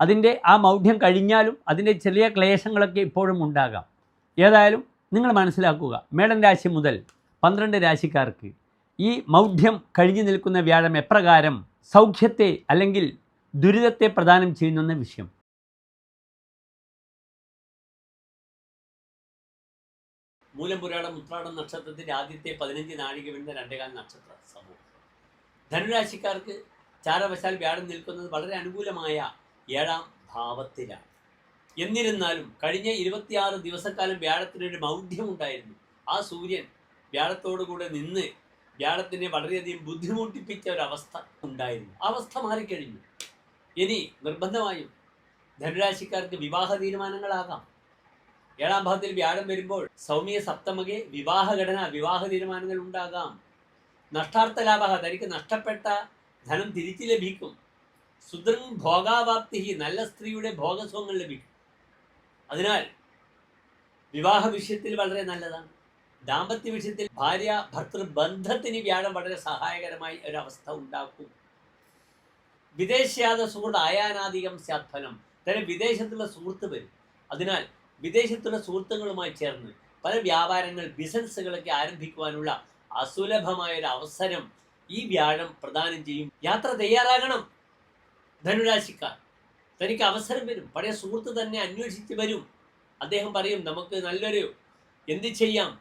അതിന്റെ ആ മൗഢ്യം കഴിഞ്ഞാലും അതിന്റെ ചെറിയ ക്ലേശങ്ങളൊക്കെ ഇപ്പോഴും ഉണ്ടാകാം. ഏതായാലും നിങ്ങൾ മനസ്സിലാക്കുക മേടൻ രാശി മുതൽ പന്ത്രണ്ട് രാശിക്കാർക്ക് ഈ മൗഢ്യം കഴിഞ്ഞു നിൽക്കുന്ന വ്യാഴം എപ്രകാരം സൗഖ്യത്തെ അല്ലെങ്കിൽ ദുരിതത്തെ പ്രദാനം ചെയ്യുന്നെന്ന വിഷയം. മൂലംപുരാടം ഉത്രാടം നക്ഷത്രത്തിന്റെ ആദ്യത്തെ പതിനഞ്ച് നാഴിക വീഴുന്ന രണ്ടേകാൽ നക്ഷത്ര സമൂഹം. ധനുരാശിക്കാർക്ക് ചാരവശാൽ വ്യാഴം നിൽക്കുന്നത് വളരെ അനുകൂലമായ ഏഴാം ഭാവത്തിലാണ്. എന്നിരുന്നാലും കഴിഞ്ഞ ഇരുപത്തിയാറ് ദിവസക്കാലം വ്യാഴത്തിനൊരു മൗഢ്യം ഉണ്ടായിരുന്നു ആ സൂര്യൻ വ്യാഴത്തോടുകൂടെ നിന്ന് വ്യാഴത്തിനെ വളരെയധികം ബുദ്ധിമുട്ടിപ്പിച്ച ഒരവസ്ഥ ഉണ്ടായിരുന്നു. അവസ്ഥ മാറിക്കഴിഞ്ഞു. ഇനി നിർബന്ധമായും ധനുരാശിക്കാർക്ക് വിവാഹ തീരുമാനങ്ങളാകാം. ഏഴാം ഭാവത്തിൽ വ്യാഴം വരുമ്പോൾ സൗമ്യ സപ്തമകെ വിവാഹഘടന വിവാഹ തീരുമാനങ്ങൾ ഉണ്ടാകാം. നഷ്ടാർത്ഥ ലാഭ തനിക്ക് നഷ്ടപ്പെട്ട ധനം തിരിച്ചു ലഭിക്കും. സുദൃങ് ഭോഗാവാപ്തി നല്ല സ്ത്രീയുടെ ഭോഗസുഖങ്ങൾ ലഭിക്കും. അതിനാൽ വിവാഹ വിഷയത്തിൽ വളരെ നല്ലതാണ്. ദാമ്പത്യ വിഷയത്തിൽ ഭാര്യ ഭർത്തൃ ബന്ധത്തിന് വ്യാഴം വളരെ സഹായകരമായി ഒരവസ്ഥ ഉണ്ടാക്കും. വിദേശയാത സുഹൃത്ത് ആയാനാധികം സ്യാത്ഫലം. തന്നെ വിദേശത്തുള്ള സുഹൃത്ത് വരും. അതിനാൽ വിദേശത്തുള്ള സുഹൃത്തുക്കളുമായി ചേർന്ന് പല വ്യാപാരങ്ങൾ ബിസിനസ്സുകളൊക്കെ ആരംഭിക്കുവാനുള്ള അസുലഭമായ ഒരു അവസരം ഈ വ്യാഴം പ്രദാനം ചെയ്യും. യാത്ര തയ്യാറാകണം. ധനുരാശിക്കാർ. തനിക്ക് അവസരം വരും. പഴയ സുഹൃത്ത് തന്നെ അന്വേഷിച്ച് വരും. അദ്ദേഹം പറയും നമുക്ക് നല്ലൊരു എന്ത് ചെയ്യാം?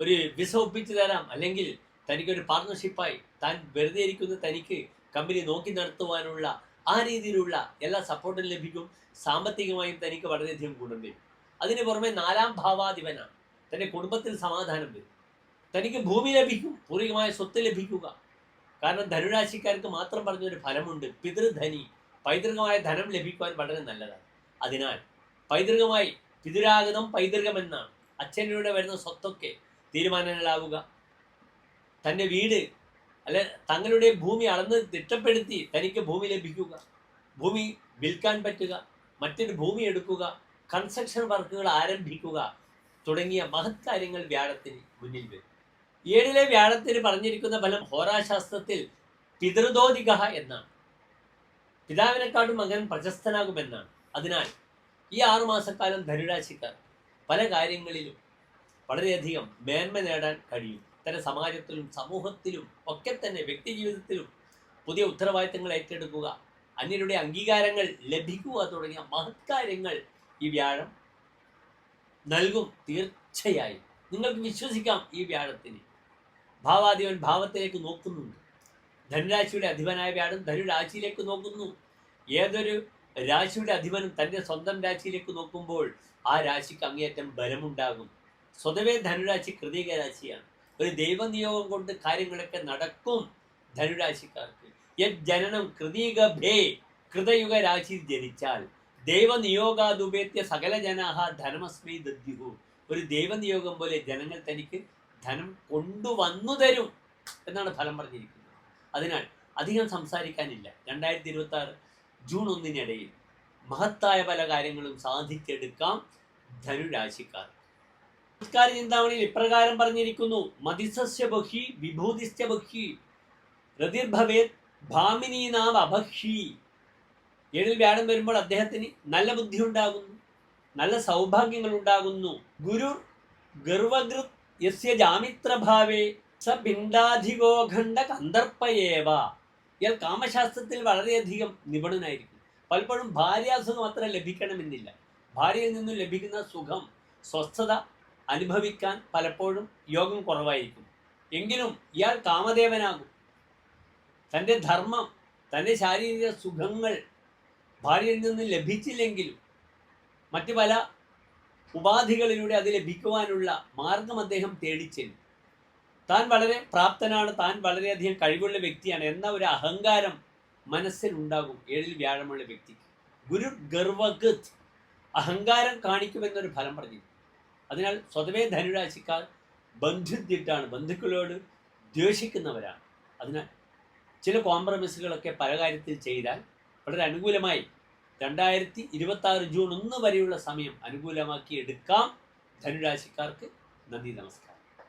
ഒരു വിസ ഒപ്പിച്ചു തരാം. അല്ലെങ്കിൽ തനിക്കൊരു പാർട്ണർഷിപ്പായി താൻ വെറുതെ ഇരിക്കുന്ന. തനിക്ക് കമ്പനി നോക്കി നടത്തുവാനുള്ള ആ രീതിയിലുള്ള എല്ലാ സപ്പോർട്ടും ലഭിക്കും. സാമ്പത്തികമായും തനിക്ക് വളരെയധികം ഗുണം വരും. അതിന് പുറമെ നാലാം ഭാവാധിപനാണ്. തന്റെ കുടുംബത്തിൽ സമാധാനം വരും. തനിക്ക് ഭൂമി ലഭിക്കും. പൂർവികമായ സ്വത്ത് ലഭിക്കുക. കാരണം ധനുരാശിക്കാർക്ക് മാത്രം പറഞ്ഞൊരു ഫലമുണ്ട് പിതൃധനി. പൈതൃകമായ ധനം ലഭിക്കുവാൻ വളരെ നല്ലതാണ്. അതിനാൽ പൈതൃകമായി പിതൃരാഗതം പൈതൃകം എന്നാണ് അച്ഛനിലൂടെ വരുന്ന സ്വത്തൊക്കെ തീരുമാനങ്ങളാവുക. തന്റെ വീട് അല്ലെ തങ്ങളുടെ ഭൂമി അളന്ന് തിട്ടപ്പെടുത്തി തനിക്ക് ഭൂമി ലഭിക്കുക. ഭൂമി വിൽക്കാൻ പറ്റുക. മറ്റൊരു ഭൂമി എടുക്കുക. കൺസ്ട്രക്ഷൻ വർക്കുകൾ ആരംഭിക്കുക. തുടങ്ങിയ മഹത്കാര്യങ്ങൾ വ്യാഴത്തിന് മുന്നിൽ വരും. ഏഴിലെ വ്യാഴത്തിന് പറഞ്ഞിരിക്കുന്ന ഫലം ഹോരാശാസ്ത്രത്തിൽ പിതൃദോതിക എന്നാണ്. പിതാവിനെക്കാട്ടും മകൻ പ്രശസ്തനാകുമെന്നാണ്. അതിനാൽ ഈ ആറുമാസക്കാലം ധനുരാശിക്കാർ പല കാര്യങ്ങളിലും വളരെയധികം മേന്മ നേടാൻ കഴിയും. ഇത്തരം സമാജത്തിലും സമൂഹത്തിലും ഒക്കെ തന്നെ വ്യക്തി ജീവിതത്തിലും പുതിയ ഉത്തരവാദിത്തങ്ങൾ ഏറ്റെടുക്കുക അന്യരുടെ അംഗീകാരങ്ങൾ ലഭിക്കുക തുടങ്ങിയ മഹത്കാര്യങ്ങൾ ഈ വ്യാഴം നൽകും തീർച്ചയായും. നിങ്ങൾക്ക് വിശ്വസിക്കാം ഈ വ്യാഴത്തിന്. ഭാവാധിപൻ ഭാവത്തിലേക്ക് നോക്കുന്നുണ്ട് ധനുരാശിയുടെ അധിപനായ വ്യാഴം ധനുരാശിയിലേക്ക് നോക്കുന്നു. ഏതൊരു രാശിയുടെ അധിപനും തന്റെ സ്വന്തം രാശിയിലേക്ക് നോക്കുമ്പോൾ ആ രാശിക്ക് അങ്ങേയറ്റം ബലമുണ്ടാകും. സ്വതവേ ധനുരാശി കൃതിക രാശിയാണ്. ഒരു ദൈവനിയോഗം കൊണ്ട് കാര്യങ്ങളൊക്കെ നടക്കും ധനുരാശിക്കാർക്ക്. ജനനം കൃതിക ഭേ കൃതയുഗ രാശി ജനിച്ചാൽ ദൈവനിയോഗാതുപേത്യ സകല ജനാഹ ധനമസ്മൈ ദദ്യുഹു. ഒരു ദൈവനിയോഗം പോലെ ജനങ്ങൾ തനിക്ക് ധനം കൊണ്ടുവന്നു തരും എന്നാണ് ഫലം പറഞ്ഞിരിക്കുന്നത്. അതിനാൽ അധികം സംസാരിക്കാനില്ല. രണ്ടായിരത്തി ഇരുപത്തി ആറ് ജൂൺ ഒന്നിനിടയിൽ മഹത്തായ പല കാര്യങ്ങളും സാധിച്ചെടുക്കാം ധനുരാശിക്കാർ. സംസ്കാര ചിന്താമണിയിൽ ഇപ്രകാരം പറഞ്ഞിരിക്കുന്നു. മതിസസ്യ ബഹി വിഭൂതിസ്യ ബഹി രതിർഭവേത് ഭാമിനീനാം അബഹി ഏഴിൽ വ്യാഴം വരുമ്പോൾ അദ്ദേഹത്തിന് നല്ല ബുദ്ധി ഉണ്ടാകുന്നു നല്ല സൗഭാഗ്യങ്ങൾ ഉണ്ടാകുന്നു. ഗുരു ഗർവകൃത് യസ്യ ജാമിത്രഭാവേ സ ഭിണ്ടാധികോഖണ്ഡ കന്ദർപ്പയേവ ഇയാൾ കാമശാസ്ത്രത്തിൽ വളരെയധികം നിപുണനായിരിക്കും. പലപ്പോഴും ഭാര്യാസുഖം അത്ര ലഭിക്കണമെന്നില്ല. ഭാര്യയിൽ നിന്നും ലഭിക്കുന്ന സുഖം സ്വസ്ഥത അനുഭവിക്കാൻ പലപ്പോഴും യോഗം കുറവായിരിക്കും. എങ്കിലും ഇയാൾ കാമദേവനാകും. തന്റെ ധർമ്മം തന്റെ ശാരീരിക സുഖങ്ങൾ ഭാര്യയിൽ നിന്ന് ലഭിച്ചില്ലെങ്കിലും മറ്റു പല ഉപാധികളിലൂടെ അത് ലഭിക്കുവാനുള്ള മാർഗം അദ്ദേഹം തേടിച്ചെന്നു. താൻ വളരെ പ്രാപ്തനാണ് താൻ വളരെയധികം കഴിവുള്ള വ്യക്തിയാണ് എന്ന ഒരു അഹങ്കാരം മനസ്സിൽ ഉണ്ടാകും ഏഴിൽ വ്യാഴമുള്ള വ്യക്തിക്ക്. ഗുരു ഗർവഗത് അഹങ്കാരം കാണിക്കുമെന്നൊരു ഫലം പറഞ്ഞു അതിനാൽ സ്വതവേ ധനുരാശിക്കാർ ബന്ധുദ്ധിട്ടാണ് ബന്ധുക്കളോട് ദ്വേഷിക്കുന്നവരാണ്. അതിനാൽ ചില കോംപ്രമൈസുകളൊക്കെ പല കാര്യത്തിൽ ചെയ്താൽ വളരെ അനുകൂലമായി രണ്ടായിരത്തി ഇരുപത്തി ആറ് ജൂൺ ഒന്ന് വരെയുള്ള സമയം അനുകൂലമാക്കി എടുക്കാം. ധനുരാശിക്കാർക്ക് നന്ദി നമസ്കാരം.